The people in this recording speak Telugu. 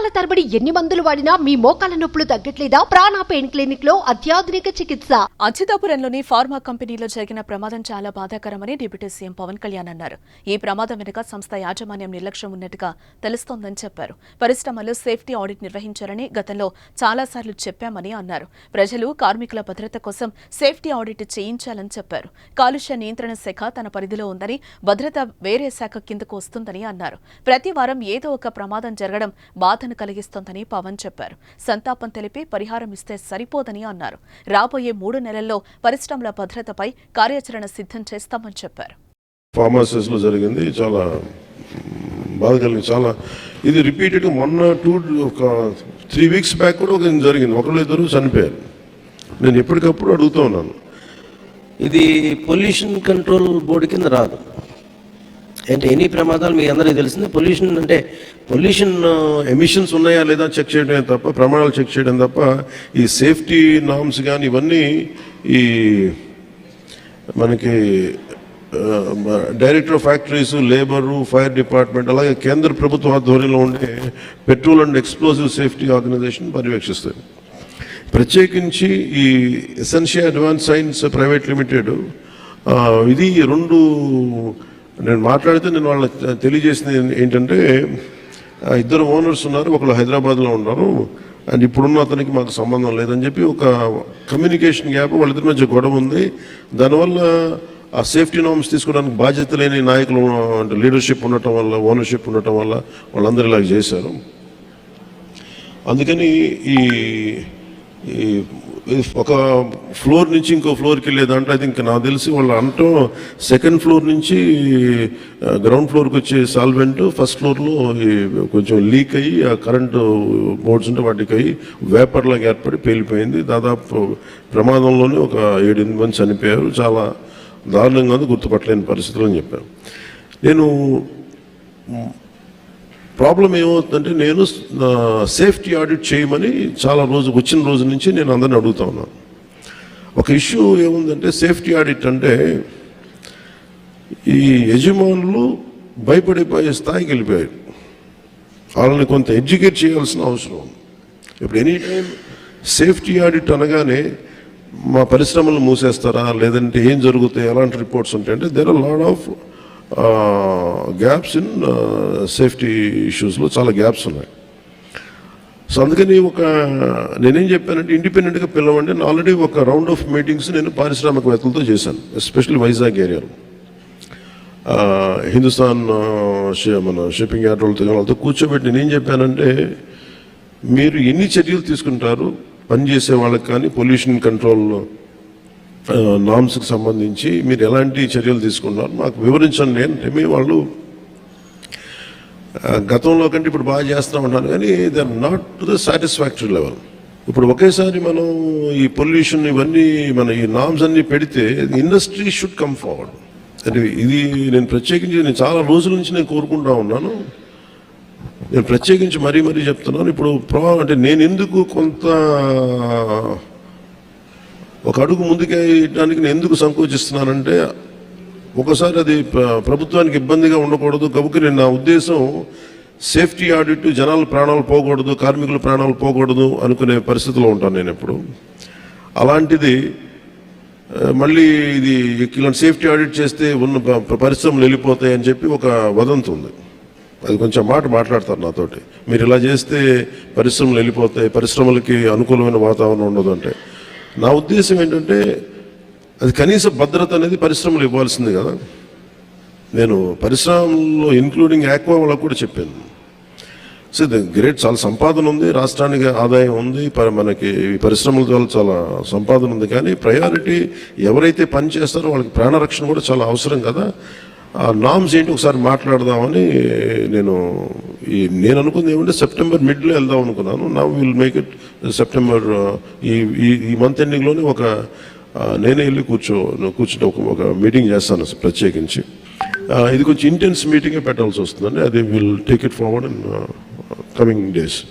నెలల తరబడి ఎన్ని మందులు వాడినా మీ మోకాల నొప్పులు తగ్గట్లేదా? ప్రాణ పెయిన్ క్లినిక్లో అత్యాధునిక చికిత్స. అచ్యుతాపురంలోని ఫార్మా కంపెనీలో జరిగిన ప్రమాదం చాలా బాధాకరమని డిప్యూటీ సీఎం పవన్ కళ్యాణ్ అన్నారు. ఈ ప్రమాదం వెనుక సంస్థ యాజమాన్యం నిర్లక్ష్యం ఉన్నట్టుగా తెలుస్తోందని చెప్పారు. పరిశ్రమలో సేఫ్టీ ఆడిట్ నిర్వహించారని గతంలో చాలాసార్లు చెప్పామని అన్నారు. ప్రజలు కార్మికుల భద్రత కోసం సేఫ్టీ ఆడిట్ చేయించాలని చెప్పారు. కాలుష్య నియంత్రణ శాఖ తన పరిధిలో ఉందని భద్రత వేరే శాఖ కిందకు వస్తుందని అన్నారు. ప్రతి వారం ఏదో ఒక ప్రమాదం జరగడం బాధను కలిగిస్తోందని పవన్ చెప్పారు. సంతాపం తెలిపి పరిహారం ఇస్తే సరిపోదని అన్నారు. రాబోయే మూడు నెలల్లో పరిశ్రమల భద్రతపై కార్యాచరణ సిద్ధం చేస్తామని చెప్పారు. ఫార్మసీస్లో జరిగింది. చాలా బాధ కలిగింది. చాలా ఇది రిపీటెడ్ మొన్న టూ ఒక త్రీ వీక్స్ బ్యాక్ కూడా ఒక జరిగింది. ఒకళ్ళు ఇద్దరు చనిపోయారు. నేను ఎప్పటికప్పుడు అడుగుతూ ఉన్నాను. ఇది పొల్యూషన్ కంట్రోల్ బోర్డు కింద రాదు. అంటే ఎన్ని ప్రమాదాలు మీ అందరికీ తెలిసింది? పొల్యూషన్ అంటే పొల్యూషన్ ఎమిషన్స్ ఉన్నాయా లేదా చెక్ చేయడమే తప్ప ప్రమాణాలు చెక్ చేయడం తప్ప ఈ సేఫ్టీ నామ్స్ కానీ ఇవన్నీ ఈ మనకి director of factories labour fire department అలాగే కేంద్ర ప్రభుత్వ ఆధ్వర్యంలో ఉండే petrol and explosive safety organisation పర్యవేక్షిస్తాయి. ప్రత్యేకించి ఈ essential advance science private limited ఇది రెండు నేను మాట్లాడితే నేను వాళ్ళకి తెలియజేసింది ఏంటంటే ఇద్దరు ఓనర్స్ ఉన్నారు ఒకళ్ళు హైదరాబాద్లో ఉన్నారు అండ్ ఇప్పుడున్న అతనికి మాకు సంబంధం లేదని చెప్పి ఒక కమ్యూనికేషన్ గ్యాప్ వాళ్ళిద్దరి మధ్య గొడవ ఉంది. దానివల్ల ఆ సేఫ్టీ నామ్స్ తీసుకోవడానికి బాధ్యత లేని నాయకులు అంటే లీడర్షిప్ ఉండటం వల్ల ఓనర్షిప్ ఉండటం వల్ల వాళ్ళందరూ ఇలా చేశారు. అందుకని ఈ ఈ ఒక ఫ్లోర్ నుంచి ఇంకో ఫ్లోర్కి వెళ్ళే దాంట్లో అయితే ఇంకా నాకు తెలిసి వాళ్ళు అంటూ సెకండ్ ఫ్లోర్ నుంచి గ్రౌండ్ ఫ్లోర్కి వచ్చే సాల్వెంట్ ఫస్ట్ ఫ్లోర్లో కొంచెం లీక్ అయ్యి ఆ కరెంటు బోర్డ్స్ ఉంటే వాటికి అయ్యి వేపర్లాగా ఏర్పడి పేలిపోయింది. దాదాపు ప్రమాదంలోనే ఒక ఏడెనిమిది మంది చనిపోయారు. చాలా దారుణంగా ఉంది గుర్తుపట్టలేని పరిస్థితులు అని చెప్పారు. నేను ప్రాబ్లం ఏమవుతుందంటే నేను సేఫ్టీ ఆడిట్ చేయమని చాలా రోజు వచ్చిన రోజు నుంచి నేను అందరిని అడుగుతా ఉన్నాను ఒక ఇష్యూ ఏముందంటే సేఫ్టీ ఆడిట్ అంటే ఈ యజమానులు భయపడిపోయే స్థాయికి వెళ్ళిపోయారు. వాళ్ళని కొంత ఎడ్యుకేట్ చేయాల్సిన అవసరం. ఇప్పుడు ఎనీ టైం సేఫ్టీ ఆడిట్ అనగానే మా పరిశ్రమలు మూసేస్తారా లేదంటే ఏం జరుగుతాయి ఎలాంటి రిపోర్ట్స్ ఉంటాయంటే there are lot of gaps in safety ఇష్యూస్లో చాలా గ్యాప్స్ ఉన్నాయి. సో అందుకని ఒక నేనేం చెప్పానంటే ఇండిపెండెంట్గా పిలవండి నేను ఆల్రెడీ ఒక రౌండ్ ఆఫ్ మీటింగ్స్ నేను పారిశ్రామికవేత్తలతో చేశాను ఎస్పెషల్లీ వైజాగ్ ఏరియాలో హిందుస్థాన్ మన షిప్పింగ్ యార్డ్ వాళ్ళతో వాళ్ళతో కూర్చోబెట్టి నేనేం చెప్పానంటే మీరు ఎన్ని చర్యలు తీసుకుంటారు పనిచేసే వాళ్ళకి కానీ పొల్యూషన్ కంట్రోల్లో నామ్స్కి సంబంధించి మీరు ఎలాంటి చర్యలు తీసుకున్నారు మాకు వివరించండి. అంటే మీ వాళ్ళు గతంలో కంటే ఇప్పుడు బాగా చేస్తూ ఉన్నాను. కానీ they are not to the satisfactory level. ఇప్పుడు ఒకేసారి మనం ఈ పొల్యూషన్ ఇవన్నీ మన ఈ నామ్స్ అన్నీ పెడితే ఇండస్ట్రీ షుడ్ కమ్ ఫార్వర్డ్. అంటే ఇది నేను ప్రత్యేకించి నేను చాలా రోజుల నుంచి నేను కోరుకుంటా ఉన్నాను. నేను ప్రత్యేకించి మరీ మరీ చెప్తున్నాను. ఇప్పుడు ప్రో అంటే నేను ఎందుకు కొంత ఒక అడుగు ముందుకేయడానికి నేను ఎందుకు సంకోచిస్తున్నానంటే ఒకసారి అది ప్రభుత్వానికి ఇబ్బందిగా ఉండకూడదు. కాబట్టి నేను నా ఉద్దేశం సేఫ్టీ ఆడిట్ జనాల ప్రాణాలు పోకూడదు కార్మికుల ప్రాణాలు పోకూడదు అనుకునే పరిస్థితిలో ఉంటాను నేను ఎప్పుడు. అలాంటిది మళ్ళీ ఇది ఇలాంటి సేఫ్టీ ఆడిట్ చేస్తే ఉన్న పరిశ్రమలు వెళ్ళిపోతాయి అని చెప్పి ఒక వదంతి ఉంది. అది కొంచెం మాట మాట్లాడతారు నాతోటి. మీరు ఇలా చేస్తే పరిశ్రమలు వెళ్ళిపోతాయి పరిశ్రమలకి అనుకూలమైన వాతావరణం ఉండదు అంటే. నా ఉద్దేశం ఏంటంటే అది కనీస భద్రత అనేది పరిశ్రమలు ఇవ్వాల్సింది కదా. నేను పరిశ్రమల్లో ఇన్క్లూడింగ్ ఆక్వా వాళ్ళకు కూడా చెప్పాను. సో గ్రేట్ చాలా సంపాదన ఉంది రాష్ట్రానికి ఆదాయం ఉంది ప- మనకి ఈ పరిశ్రమల ద్వారా చాలా సంపాదన ఉంది. కానీ ప్రయారిటీ ఎవరైతే పని చేస్తారో వాళ్ళకి ప్రాణరక్షణ కూడా చాలా అవసరం కదా. ఆ నామ్స్ ఏంటి ఒకసారి మాట్లాడదామని నేను ఈ నేను అనుకుంది ఏమంటే సెప్టెంబర్ మిడ్లో వెళ్దాం అనుకున్నాను. నా విల్ మేక్ ఇట్ సెప్టెంబర్ ఈ ఈ- ఈ మంత్ ఎండింగ్లోనే ఒక నేనే వెళ్ళి కూర్చో కూర్చుని ఒక ఒక మీటింగ్ చేస్తాను ప్రత్యేకించి. ఇది కొంచెం ఇంటెన్స్ మీటింగే పెట్టాల్సి వస్తుందండి. అది will take it forward in coming days